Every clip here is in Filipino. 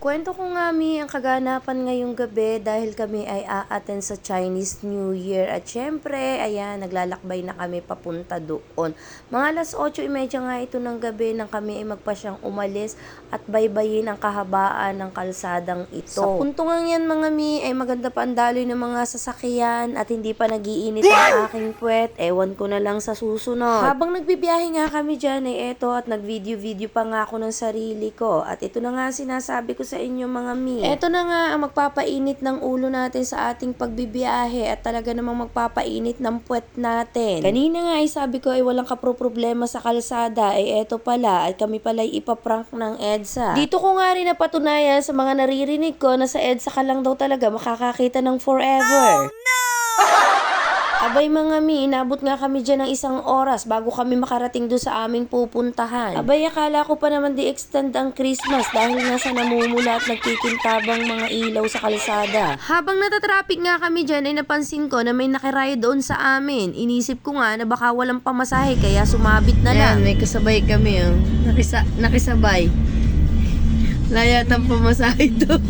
Kwento ko nga mi ang kaganapan ngayong gabi dahil kami ay a-attend sa Chinese New Year at syempre, ayan, naglalakbay na kami papunta doon. Mga alas 8.30 nga ito ng gabi nang kami ay magpasyang umalis at baybayin ang kahabaan ng kalsadang ito. Sa punto nga yan mga mi ay maganda pa ang daloy ng mga sasakyan at hindi pa nagiinit ang aking puwet. Ewan ko na lang sa susunod. Habang nagbibiyahe nga kami dyan ay eto at nag-video-video pa nga ako ng sarili ko. At ito na nga sinasabi ko sa inyo mga mi. Eto na nga ang magpapainit ng ulo natin sa ating pagbibiyahe at talaga namang magpapainit ng puwet natin. Kanina nga ay sabi ko ay walang kapro-problema sa kalsada ay eto pala ay kami pala ay ipaprank ng EDSA. Dito ko nga rin napatunayan sa mga naririnig ko na sa EDSA ka lang daw talaga makakakita ng forever. Abay mga mi, inabot nga kami dyan ng isang oras bago kami makarating doon sa aming pupuntahan. Abay, akala ko pa naman di-extend ang Christmas dahil nga sa namumula at nagtitintabang mga ilaw sa kalsada. Habang natatraffic nga kami dyan ay napansin ko na may nakirayo doon sa amin. Inisip ko nga na baka walang pamasahe kaya sumabit na lang. Ayan, may kasabay kami, oh. Nakisa nakisabay. Layatang pamasahe to.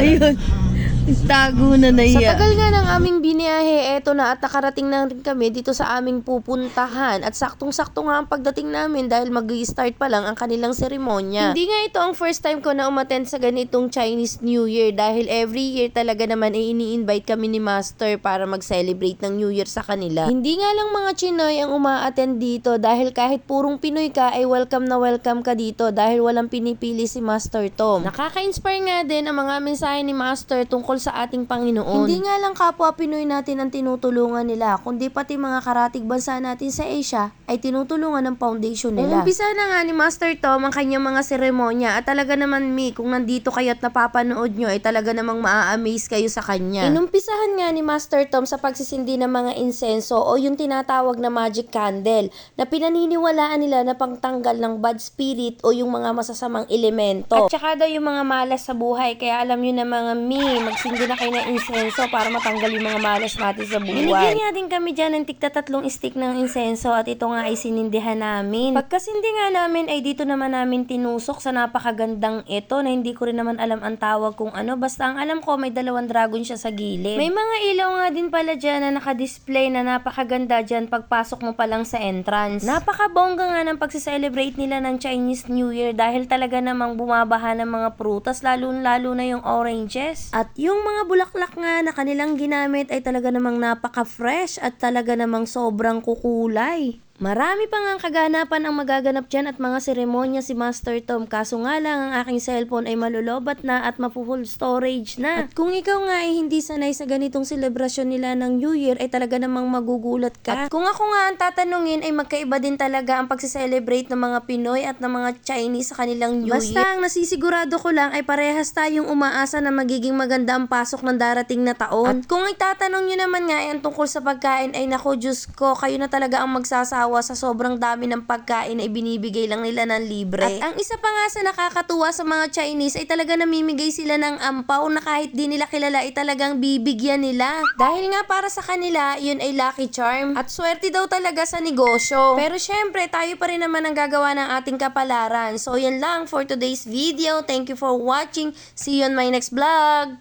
Ayun. Tago na Sa naiya. tagal nga ng aming biniyahe, eto na at nakarating na rin kami dito sa aming pupuntahan. At saktong-sakto nga ang pagdating namin dahil mag start pa lang ang kanilang seremonya. Hindi nga ito ang first time ko na umattend sa ganitong Chinese New Year dahil every year talaga naman ay ini-invite kami ni Master para mag-celebrate ng New Year sa kanila. Hindi nga lang mga Chinoy ang uma-attend dito dahil kahit purong Pinoy ka ay welcome na welcome ka dito dahil walang pinipili si Master Tom. Nakaka-inspire nga din ang mga mensahe ni Master tungkol sa ating Panginoon. Hindi nga lang kapwa Pinoy natin ang tinutulungan nila, kundi pati mga karatig bansa natin sa Asia ay tinutulungan ng foundation nila. Umpisa na nga ni Master Tom ang kanyang mga seremonya at talaga naman mi, kung nandito kayo at napapanood nyo ay talaga namang maa-amaze kayo sa kanya. Inumpisahan nga ni Master Tom sa pagsisindi ng mga insenso o yung tinatawag na magic candle na pinaniniwalaan nila na pangtanggal ng bad spirit o yung mga masasamang elemento. At saka daw yung mga malas sa buhay kaya alam nyo na mga mi, magsindi na kayo ng insenso para matanggal yung mga malas natin sa buhay. Binigyan nga din kami dyan ng tigta tatlong stick ng insenso at ito nga ay sinindihan namin. Pagkasindi nga namin ay dito naman namin tinusok sa napakagandang ito na hindi ko rin naman alam ang tawag kung ano. Basta ang alam ko may dalawang dragon siya sa gilid. May mga ilaw nga din pala dyan na nakadisplay na napakaganda dyan pagpasok mo pa lang sa entrance. Napakabongga nga ng pagsiselebrate nila ng Chinese New Year dahil talaga namang bumabaha ng mga prutas lalo-lalo na yung oranges. At yung mga bulaklak nga na kanilang ginamit ay talaga namang napaka-fresh at talaga namang sobrang kukulay. Marami pa nga ang kaganapan ang magaganap dyan at mga seremonya si Master Tom kaso nga lang ang aking cellphone ay malulobat na at mapu-full storage na. At kung ikaw nga ay hindi sanay sa ganitong selebrasyon nila ng New Year ay talaga namang magugulat ka. At kung ako nga ang tatanungin ay magkaiba din talaga ang pagsiselebrate ng mga Pinoy at ng mga Chinese sa kanilang New Year. Basta ang nasisigurado ko lang ay parehas tayong umaasa na magiging maganda ang pasok ng darating na taon. At kung itatanong nyo naman nga ay ang tungkol sa pagkain ay nako Diyos ko, kayo na talaga ang magsasawa sa sobrang dami ng pagkain na ibinibigay lang nila ng libre. At ang isa pa nga sa nakakatuwa sa mga Chinese ay talaga namimigay sila ng ampaw na kahit di nila kilala ay talagang bibigyan nila. Dahil nga para sa kanila, yun ay lucky charm. At swerte daw talaga sa negosyo. Pero syempre, tayo pa rin naman ang gagawa ng ating kapalaran. So yan lang for today's video. Thank you for watching. See you on my next vlog.